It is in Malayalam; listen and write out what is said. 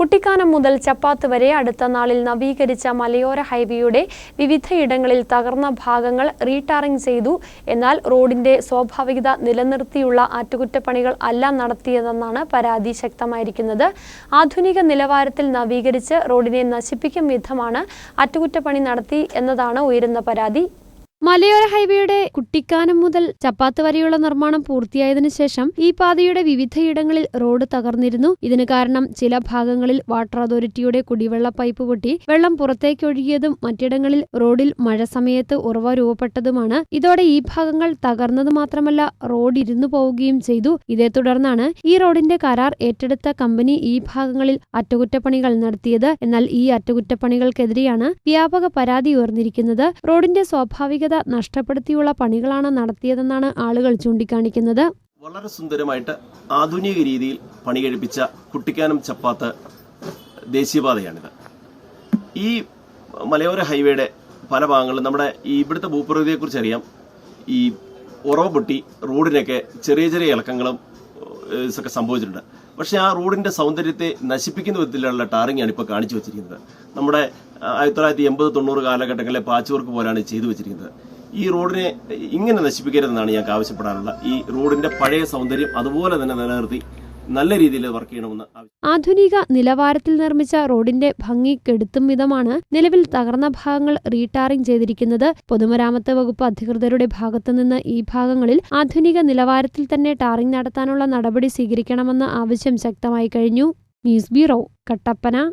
കുട്ടിക്കാനം മുതൽ ചപ്പാത്ത് വരെ അടുത്ത നാളിൽ നവീകരിച്ച മലയോര ഹൈവേയുടെ വിവിധയിടങ്ങളിൽ തകർന്ന ഭാഗങ്ങൾ റീടാറിംഗ് ചെയ്തു. എന്നാൽ റോഡിന്റെ സ്വാഭാവികത നിലനിർത്തിയുള്ള അറ്റകുറ്റപ്പണികൾ അല്ല നടത്തിയതെന്നാണ് പരാതി ശക്തമായിരിക്കുന്നത്. ആധുനിക നിലവാരത്തിൽ നവീകരിച്ച് റോഡിനെ നശിപ്പിക്കും വിധമാണ് അറ്റകുറ്റപ്പണി നടത്തി എന്നതാണ് ഉയരുന്ന പരാതി. മലയോര ഹൈവേയുടെ കുട്ടിക്കാനം മുതൽ ചപ്പാത്ത് വരെയുള്ള നിർമ്മാണം പൂർത്തിയായതിനു ശേഷം ഈ പാതയുടെ വിവിധയിടങ്ങളിൽ റോഡ് തകർന്നിരുന്നു. ഇതിന് കാരണം ചില ഭാഗങ്ങളിൽ വാട്ടർ അതോറിറ്റിയുടെ കുടിവെള്ള പൈപ്പ് പൊട്ടി വെള്ളം പുറത്തേക്കൊഴുകിയതും മറ്റിടങ്ങളിൽ റോഡിൽ മഴ സമയത്ത് ഉറവ രൂപപ്പെട്ടതുമാണ്. ഇതോടെ ഈ ഭാഗങ്ങൾ തകർന്നത് മാത്രമല്ല റോഡ് ഇരുന്നു പോവുകയും ചെയ്തു. ഇതേ തുടർന്നാണ് ഈ റോഡിന്റെ കരാർ ഏറ്റെടുത്ത കമ്പനി ഈ ഭാഗങ്ങളിൽ അറ്റകുറ്റപ്പണികൾ നടത്തിയത്. എന്നാൽ ഈ അറ്റകുറ്റപ്പണികൾക്കെതിരെയാണ് വ്യാപക പരാതി ഉയർന്നിരിക്കുന്നത്. റോഡിന്റെ സ്വാഭാവികത നഷ്ടപ്പെടുത്തിയുള്ള പണികളാണ് നടത്തിയതെന്നാണ് ആളുകൾ ചൂണ്ടിക്കാണിക്കുന്നത്. വളരെ സുന്ദരമായിട്ട് ആധുനിക രീതിയിൽ പണി കഴിപ്പിച്ച കുട്ടിക്കാനം ചപ്പാത്ത് ദേശീയപാതയാണിത്. ഈ മലയോര ഹൈവേയുടെ പല ഭാഗങ്ങളും നമ്മുടെ ഈ ഇവിടുത്തെ ഭൂപ്രകൃതിയെക്കുറിച്ച് അറിയാം ഈ ഉറവ് പൊട്ടി റോഡിനൊക്കെ ചെറിയ ചെറിയ ഇളക്കങ്ങളും ഒക്കെ സംഭവിച്ചിട്ടുണ്ട്. പക്ഷെ ആ റോഡിന്റെ സൗന്ദര്യത്തെ നശിപ്പിക്കുന്ന വിധത്തിലുള്ള ടാറിങ്ങാണ് ഇപ്പോൾ കാണിച്ചു വെച്ചിരിക്കുന്നത്. നമ്മുടെ ആയിരത്തി തൊള്ളായിരത്തി എൺപത് തൊണ്ണൂറ് കാലഘട്ടങ്ങളിലെ പാച്ച് വർക്ക് പോലാണ് ചെയ്തു വെച്ചിരിക്കുന്നത്. ഈ റോഡിനെ ഇങ്ങനെ നശിപ്പിക്കരുതെന്നാണ് ഞങ്ങൾക്ക് ആവശ്യപ്പെടാനുള്ള ഈ റോഡിന്റെ പഴയ സൗന്ദര്യം അതുപോലെ തന്നെ നിലനിർത്തി നല്ല രീതിയിൽ വർക്ക് ചെയ്യണമെന്ന് ആധുനിക നിലവാരത്തിൽ നിർമ്മിച്ച റോഡിന്റെ ഭംഗി കെടുത്തും വിധമാണ് നിലവിൽ തകർന്ന ഭാഗങ്ങൾ റീടാറിംഗ് ചെയ്തിരിക്കുന്നത്. പൊതുമരാമത്ത് വകുപ്പ് അധികൃതരുടെ ഭാഗത്തുനിന്ന് ഈ ഭാഗങ്ങളിൽ ആധുനിക നിലവാരത്തിൽ തന്നെ ടാറിംഗ് നടത്താനുള്ള നടപടി സ്വീകരിക്കണമെന്ന ആവശ്യം ശക്തമായി കഴിഞ്ഞു. News bureau Kattappana.